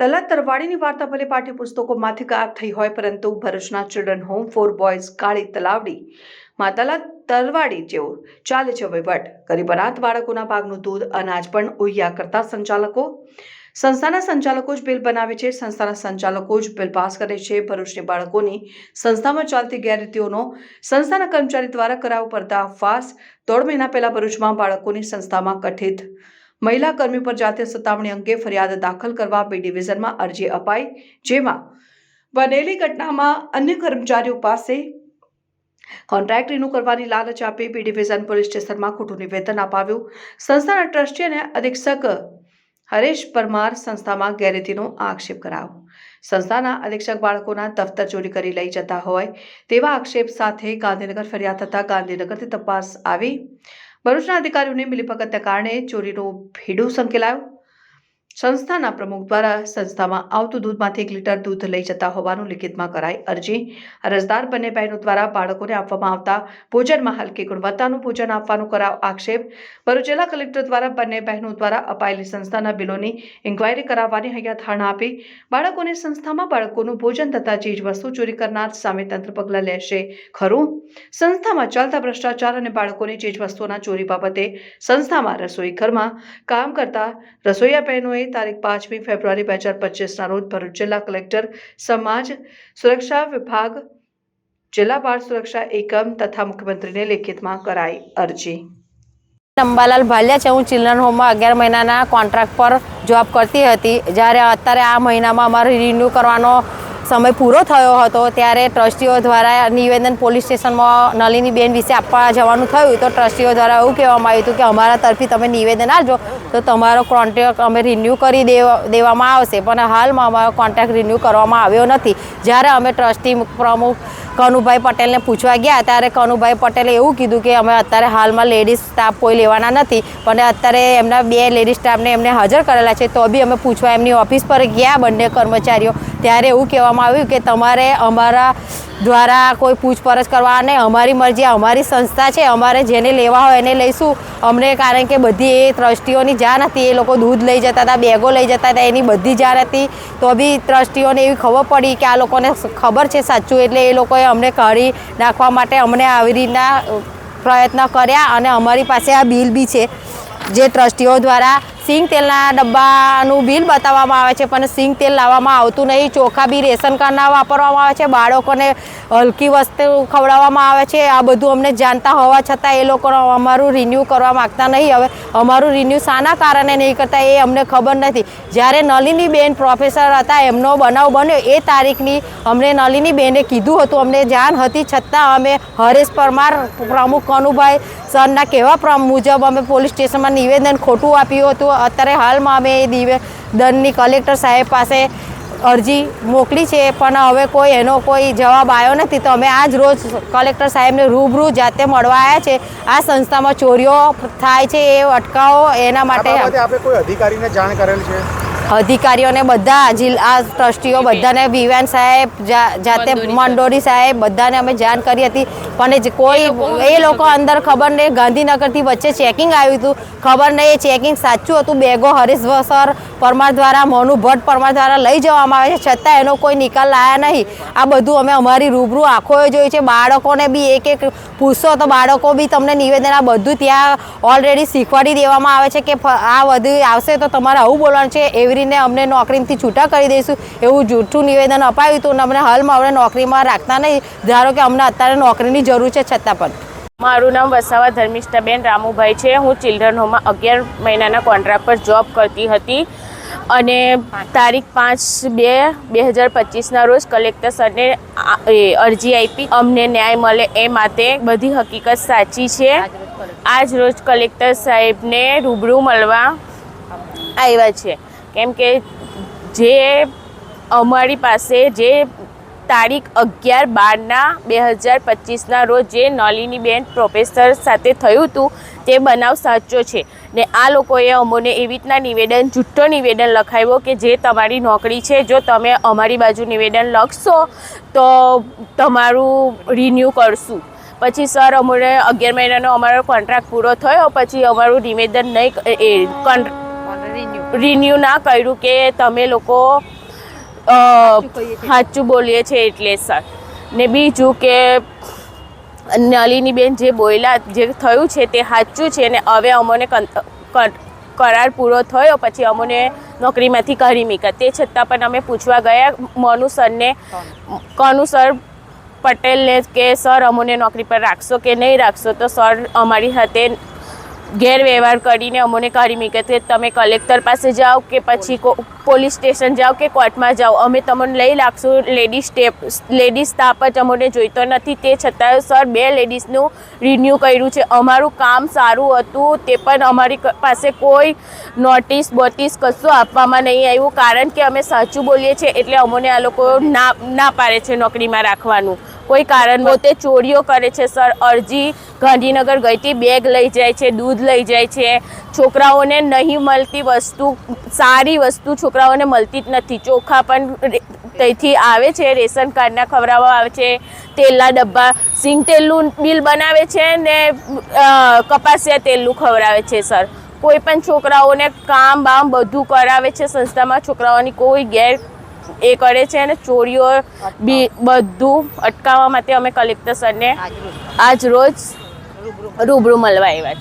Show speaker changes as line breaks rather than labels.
દલાલ તરવાડીની વાર્તા ભલે પાઠ્યપુસ્તકોમાંથી ગાયબ થઈ હોય, પરંતુ ભરૂચના ચિલ્ડ્રન હોમ ફોર બોયઝ કાળી તલાવડી માં દલાલ તરવાડી જેવો ચાલે છે વહીવટ. ગરીબ અનાથ બાળકોના ભાગનું દૂધ, અનાજ પણ ઉહિયા કરતા સંચાલકો. સંસ્થાના સંચાલકો જ બિલ બનાવે છે. સંસ્થાના સંચાલકો જ બિલ પાસ કરે છે. ભરૂચની બાળકોની સંસ્થામાં ચાલતી ગેરરીતિઓનો સંસ્થાના કર્મચારી દ્વારા કરાવ પર્દાફાશ દોઢ મહિના પહેલા ભરૂચમાં બાળકોની સંસ્થામાં કથિત મહિલા કર્મી પર જાતીય સતામણી અંગે ફરિયાદ દાખલ કરવા બી ડિવિઝનમાં અરજી અપાઈ, જેમાં બનેલી ઘટનામાં અન્ય કર્મચારીઓ પાસે કોન્ટ્રાક્ટ રિન્યૂ કરવાની લાલચ આપી બી ડિવિઝન પોલીસ સ્ટેશનમાં ખોટું નિવેદન અપાવ્યું. સંસ્થાના ટ્રસ્ટી અને અધિક્ષક હરેશ પરમાર સંસ્થામાં ગેરરીતિનો આક્ષેપ કરાયો. સંસ્થાના અધિક્ષક બાળકોના દફતર ચોરી કરી લઈ જતા હોય તેવા આક્ષેપ સાથે ગાંધીનગર ફરિયાદ થતાં ગાંધીનગરથી તપાસ આવી. ભરૂચના અધિકારીઓની મિલીભગતને કારણે ચોરીનો ભેડો સંકેલાયું. સંસ્થાના પ્રમુખ દ્વારા સંસ્થામાં આવતું દૂધમાંથી એક લીટર દૂધ લઈ જતા હોવાનું લિખિતમાં કરાઈ અરજી. અરજદાર બંને બહેનો દ્વારા બાળકોને આપવામાં આવતા ભોજનમાં હલકી ગુણવત્તાનું ભોજન આપવાનું કરાવ આક્ષેપ. ભરૂચ જિલ્લા કલેક્ટર દ્વારા બંને બહેનો દ્વારા અપાયેલી સંસ્થાના બિલોની ઇન્ક્વાયરી કરાવવાની હૈયા ધારણા આપી. બાળકોને સંસ્થામાં બાળકોનું ભોજન તથા ચીજ વસ્તુ ચોરી કરનાર સામે તંત્ર પગલાં લેશે. ખરું? સંસ્થામાં ચાલતા ભ્રષ્ટાચાર અને બાળકોની ચીજ વસ્તુઓના ચોરી બાબતે સંસ્થામાં રસોઈ ઘરમાં કામ કરતા રસોઈયા બહેનોએ તારીખ પાંચમી ફેબ્રુઆરી બે હજાર પચીસના રોજ ભરૂચ જિલ્લા કલેક્ટર સમાજ સુરક્ષા વિભાગ જિલ્લા બાળ સુરક્ષા એકમ તથા મુખ્યમંત્રીને લેખિતમાં કરાઈ અરજી.
અંબાલાલ ભાલિયા છે, હું ચિલ્ડ્રન હોમમાં અગિયાર મહિનાના કોન્ટ્રાક્ટ પર જોબ કરતી હતી. જ્યારે અત્યારે આ મહિનામાં અમારે રિન્યૂ કરવાનો સમય પૂરો થયો હતો ત્યારે ટ્રસ્ટીઓ દ્વારા નિવેદન પોલીસ સ્ટેશનમાં નલિનીબેન વિશે આપવા જવાનું થયું તો ટ્રસ્ટીઓ દ્વારા એવું કહેવામાં આવ્યું હતું કે અમારા તરફી તમે નિવેદન આપજો, તો તમારો કોન્ટ્રાક્ટ અમે રિન્યૂ કરી દેવા, દેવામાં આવશે. પણ હાલમાં અમારો કોન્ટ્રાક્ટ રિન્યૂ કરવામાં આવ્યો નથી. જ્યારે અમે ટ્રસ્ટી પ્રમુખ કનુભાઈ પટેલને પૂછવા ગયા ત્યારે કનુભાઈ પટેલે એવું કીધું કે અમે અત્યારે હાલમાં લેડીઝ સ્ટાફ કોઈ લેવાના નથી, પણ અત્યારે એમના બે લેડીઝ સ્ટાફને એમને હાજર કરેલા છે, તો બી અમે પૂછવા એમની ઓફિસ પર ગયા બંને કર્મચારીઓ. ત્યારે એવું કહેવામાં આવ્યું કે તમારે અમારા દ્વારા કોઈ પૂછપરછ કરવા નહીં અમારી મરજી અમારી સંસ્થા છે, અમારે જેને લેવા હોય એને લઈશું. અમને કારણ કે બધી એ ટ્રસ્ટીઓની જાણ હતી, એ લોકો દૂધ લઈ જતા હતા, બેગો લઈ જતા હતા, એની બધી જાણ હતી. તો બી ટ્રસ્ટીઓને એવી ખબર પડી કે આ લોકોને ખબર છે સાચું, એટલે એ લોકોએ અમને કાઢી નાખવા માટે અમને આવી રીતના પ્રયત્ન કર્યા અને અમારી પાસે આ બિલ બી છે. જે ટ્રસ્ટીઓ દ્વારા સિંગ તેલના ડબ્બાનું બિલ બતાવવામાં આવે છે, પણ સિંગ તેલ લાવવામાં આવતું નહીં. ચોખા બી રેશન કાર્ડના વાપરવામાં આવે છે, બાળકોને હલકી વસ્તુ ખવડાવવામાં આવે છે. આ બધું અમને જાણતા હોવા છતાં એ લોકો અમારું રિન્યૂ કરવા માગતા નહીં. હવે અમારું રિન્યૂ શાના કારણે નહીં કરતા એ અમને ખબર નથી. જ્યારે નલિની બેન પ્રોફેસર હતા, એમનો બનાવ બન્યો. એ તારીખની અમને નલિની બેને કીધું હતું. અમને જાણ હતી છતાં અમે હરેશ પરમાર, પ્રમુખ કનુભાઈ સરના કહેવા મુજબ અમે પોલીસ સ્ટેશનમાં નિવેદન ખોટું આપ્યું હતું. અત્યારે હાલમાં અમે એ દંડની કલેક્ટર સાહેબ પાસે અરજી મોકલી છે પણ હવે કોઈ એનો કોઈ જવાબ આવ્યો નથી. તો અમે આજ રોજ કલેક્ટર સાહેબને રૂબરૂ જાતે મળવા આવ્યા છે. આ સંસ્થામાં ચોરીઓ થાય છે એ અટકાવો એના માટે
આપણે કોઈ અધિકારીને જાણ કરેલ છે?
અધિકારીઓને બધા જિલ્લા ટ્રસ્ટીઓ બધાને વિવાન સાહેબ જાતે મંડોરી સાહેબ બધાને અમે જાણ કરી હતી. પણ કોઈ એ લોકો અંદર ખબર નહીં. ગાંધીનગરથી વચ્ચે ચેકિંગ આવ્યું હતું. ખબર નહીં એ ચેકિંગ સાચું હતું? બેગો હરીશ સર પરમાર દ્વારા મોનુ ભટ્ટ પરમાર દ્વારા લઈ જવામાં આવે છે. છતાં એનો કોઈ નિકાલ લાયા નહીં. આ બધું અમે અમારી રૂબરૂ આંખોએ જોયું છે. બાળકોને બી એક એક પૂછશો તો બાળકો બી તમને નિવેદન આ બધું ત્યાં ઓલરેડી શીખવાડી દેવામાં આવે છે કે આ બધું આવશે તો તમારે આવું બોલવાનું છે? એવી રીતે અમને નોકરીથી છૂટા કરી દઈશું. એવું જૂઠું નિવેદન અપાયું હતું અને અમને હાલમાં અમને નોકરીમાં રાખતા નહીં. ધારો કે અમને અત્યારે નોકરીની જરૂર છે, છતાં પણ.
મારું નામ વસાવા ધર્મિષ્ઠાબેન રામુભાઈ છે. હું ચિલ્ડ્રન હોમમાં અગિયાર મહિનાના કોન્ટ્રાક્ટ પર જોબ કરતી હતી. અને તારીખ પાંચ બે બે હજાર પચીસના રોજ કલેક્ટર સરને અરજી આપી. અમને ન્યાય મળે એ માટે બધી હકીકત સાચી છે. આજ રોજ કલેક્ટર સાહેબને રૂબરૂ મળવા આવ્યા છે. કેમ કે જે અમારી પાસે જે તારીખ અગિયાર બારના બે હજાર પચીસના રોજ જે નલિનીબેન પ્રોફેસર સાથે થયું હતું, તે બનાવ સાચો છે. ને આ લોકોએ અમોને એવી રીતના નિવેદન, જુઠ્ઠો નિવેદન લખાવ્યો કે જે તમારી નોકરી છે, જો તમે અમારી બાજુ નિવેદન લખશો, તો તમારું રિન્યૂ કરશું. પછી સર અમને અગિયાર મહિનાનો અમારો કોન્ટ્રાક્ટ પૂરો થયો, પછી અમારું નિવેદન નહીં, એ રિન્યુ ના કર્યું કે તમે લોકો સાચું બોલીએ છીએ એટલે સર. ને બીજું કે નલિનીબેન જે બોલ્યા જે થયું છે તે સાચું છે ને હવે અમને કરાર પૂરો થયો પછી અમને નોકરીમાંથી કરી મીકા તે છતાં પણ અમે પૂછવા ગયા મનુ સરને કનુ સર પટેલને કે સર અમને નોકરી પર રાખશો કે નહીં રાખશો? તો સર અમારી સાથે ગેરવ્યવહાર કરીને અમને કાઢી મૂકે તે તમે કલેક્ટર પાસે જાઓ કે પછી પોલીસ સ્ટેશન જાઓ કે કોર્ટમાં જાઓ, અમે તમને લઈ લાગશું. લેડીઝ સ્ટેપ, લેડીઝ સ્ટાફ જ અમોને જોઈતો નથી. તે છતાં સર, બે લેડીઝનું રિન્યૂ કર્યું છે. અમારું કામ સારું હતું. તે પણ અમારી પાસે કોઈ નોટિસ બોટિસ કશું આપવામાં નહીં આવ્યું. કારણ કે અમે સાચું બોલીએ છીએ એટલે અમને આ લોકો ના ના પાડે છે નોકરીમાં રાખવાનું. કોઈ કારણ પોતે ચોરીઓ કરે છે સર. અરજી ગાંધીનગર ગઈથી બેગ લઈ જાય છે દૂધ લઈ જાય છે. છોકરાઓને નહીં મળતી વસ્તુ સારી વસ્તુ છોકરાઓને મળતી જ નથી. ચોખા પણ તેથી ત્યાંથી આવે છે રેશન કાર્ડના ખવડાવવા આવે છે. તેલના ડબ્બા સિંગ તેલનું બિલ બનાવે છે ને કપાસિયા તેલનું ખવડાવે છે સર. કોઈ પણ છોકરાઓને કામ બામ બધું કરાવે છે સંસ્થામાં છોકરાઓની કોઈ ગેર એ કરે છે અને ચોરીઓ બી બધું અટકાવવા માટે અમે કલેક્ટર સરને આજ રોજ રૂબરૂ મળવા આવ્યા